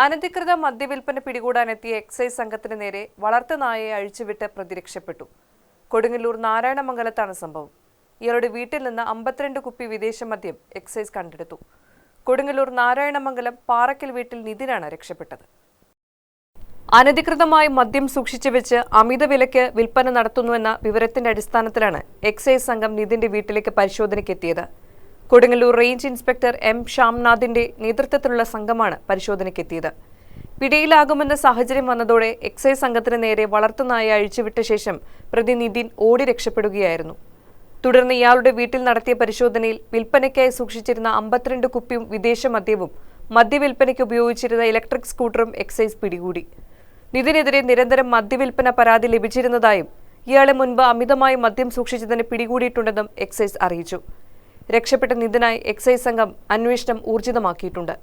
അനധികൃത മദ്യവിൽപ്പന പിടികൂടാനെത്തിയ എക്സൈസ് സംഘത്തിന് നേരെ വളർത്തുനായയെ അഴിച്ചുവിട്ട് പ്രതി രക്ഷപ്പെട്ടു. കൊടുങ്ങല്ലൂർ നാരായണമംഗലത്താണ് സംഭവം. ഇയാളുടെ വീട്ടിൽ നിന്ന് അമ്പത്തിരണ്ട് കുപ്പി വിദേശ മദ്യം എക്സൈസ് കണ്ടെടുത്തു. കൊടുങ്ങല്ലൂർ നാരായണമംഗലം പാറക്കൽ വീട്ടിൽ നിതിനാണ് രക്ഷപ്പെട്ടത്. അനധികൃതമായി മദ്യം സൂക്ഷിച്ചു വെച്ച് അമിത വിലയ്ക്ക് വിൽപ്പന നടത്തുന്നുവെന്ന വിവരത്തിന്റെ അടിസ്ഥാനത്തിലാണ് എക്സൈസ് സംഘം നിതിന്റെ വീട്ടിലേക്ക് പരിശോധനയ്ക്കെത്തിയത് കൊടുങ്ങല്ലൂർ റേഞ്ച് ഇൻസ്പെക്ടർ എം ശ്യാംനാഥിന്റെ നേതൃത്വത്തിലുള്ള സംഘമാണ് പരിശോധനയ്ക്കെത്തിയത്. പിടിയിലാകുമെന്ന സാഹചര്യം വന്നതോടെ എക്സൈസ് സംഘത്തിന് നേരെ വളർത്തുനായ അഴിച്ചുവിട്ട ശേഷം പ്രതി നിതിൻ ഓടി രക്ഷപ്പെടുകയായിരുന്നു. തുടർന്ന് ഇയാളുടെ വീട്ടിൽ നടത്തിയ പരിശോധനയിൽ വിൽപ്പനയ്ക്കായി സൂക്ഷിച്ചിരുന്ന അമ്പത്തിരണ്ട് കുപ്പിയും വിദേശ മദ്യവും മദ്യവിൽപ്പനയ്ക്ക് ഉപയോഗിച്ചിരുന്ന ഇലക്ട്രിക് സ്കൂട്ടറും എക്സൈസ് പിടികൂടി. നിതിനെതിരെ നിരന്തരം മദ്യവിൽപ്പന പരാതി ലഭിച്ചിരുന്നതായും ഇയാളെ മുൻപ് അമിതമായി മദ്യം സൂക്ഷിച്ചതിന് പിടികൂടിയിട്ടുണ്ടെന്നും എക്സൈസ് അറിയിച്ചു. രക്ഷപ്പെട്ട നിതിനായി എക്സൈസ് സംഘം അന്വേഷണം ഊർജിതമാക്കിയിട്ടുണ്ട്